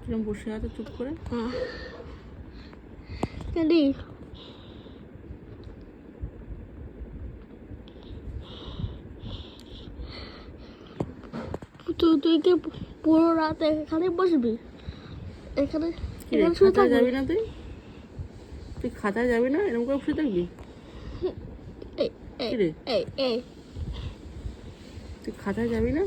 কিরম বসে আছে চুপ করে? ক্যান্ডি তুই তুই কি পুরো রাত এখানে বসবি? এখানে এখানে শুয়ে থাকবি? যাবি না তুই? তুই খাতায় যাবি না? এরকম করে বসে থাকবি? এই? এই এই। তুই খাতায় যাবি না?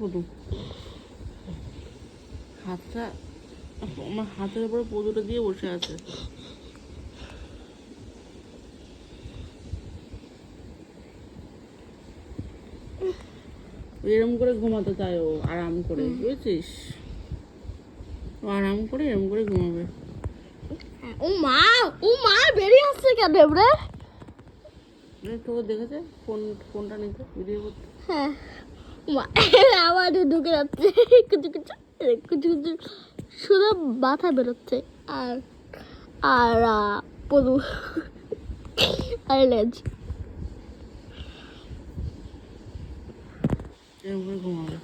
পদু হাতটা আমার হাতের উপরে পদুটা দিয়ে বসে আছে। এরম করে ঘুমাতে চায় ও আরাম করে বুঝেছিস? ও আরাম করে এরম করে ঘুমাবে। ও মা ও মা বেরিয়ে আসছে কেন রে? তোকে দেখেছে? ফোন ফোনটা নিতে ভিডিও করতে। হ্যাঁ। আবার ঢুকে যাচ্ছে। কিছু কিছু শুধু মাথা বেরোচ্ছে আর আর পদু আর লেজ। এরম ঘুমাবে।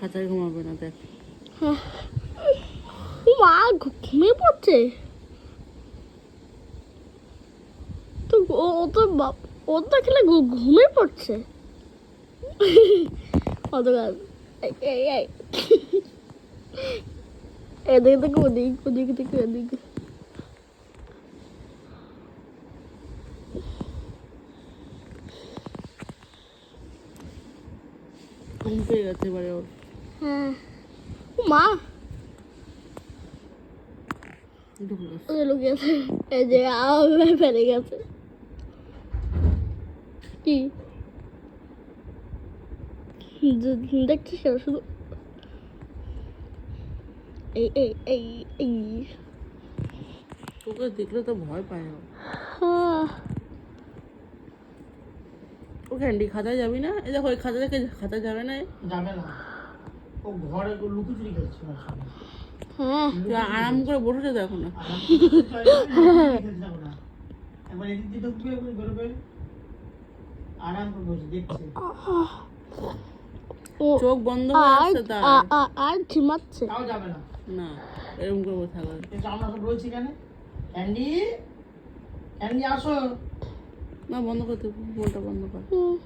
খাঁচায় ঘুমাবে না দেখ। ও মা ঘুমিয়ে পড়ছে? তো ও তো বাপ- ও তো খেলে ঘুমিয়ে পড়ছে। অত গাছ এই এই এদিকে থেকে ওদিক ওদিক থেকে ওদিকে ঘুম পেয়ে গেছে এবারে ওর হ্যাঁ মা লুকিয়েছে এই যে আবার ফেলে গেছে কি দেখছিস শুধু এই এই এই এই তোকে দেখলে তো ভয় পায়। আহ, ও ক্যান্ডি খাতায় যাবি না এই দেখো ওই খাতা থেকে খাতায় যাবে না যাবে না ও ঘরে লুকোচুরি করছে ওর হ্যাঁ আরাম করে বসেছে দেখো না না, একবার এদিক দিয়ে ঢুকবে, বেরোবে। আরাম করে বসে দেখছে চোখ বন্ধ হয়ে আসছে তার। আ- আ- আর ঝিমাচ্ছে তাও যাবে না। না এরকম করে বসে থাকবে। কিন্তু আমরা সব রয়েছি কেন ক্যান্ডি ক্যান্ডি আসো। না বন্ধ করতে ফোনটা বন্ধ কর।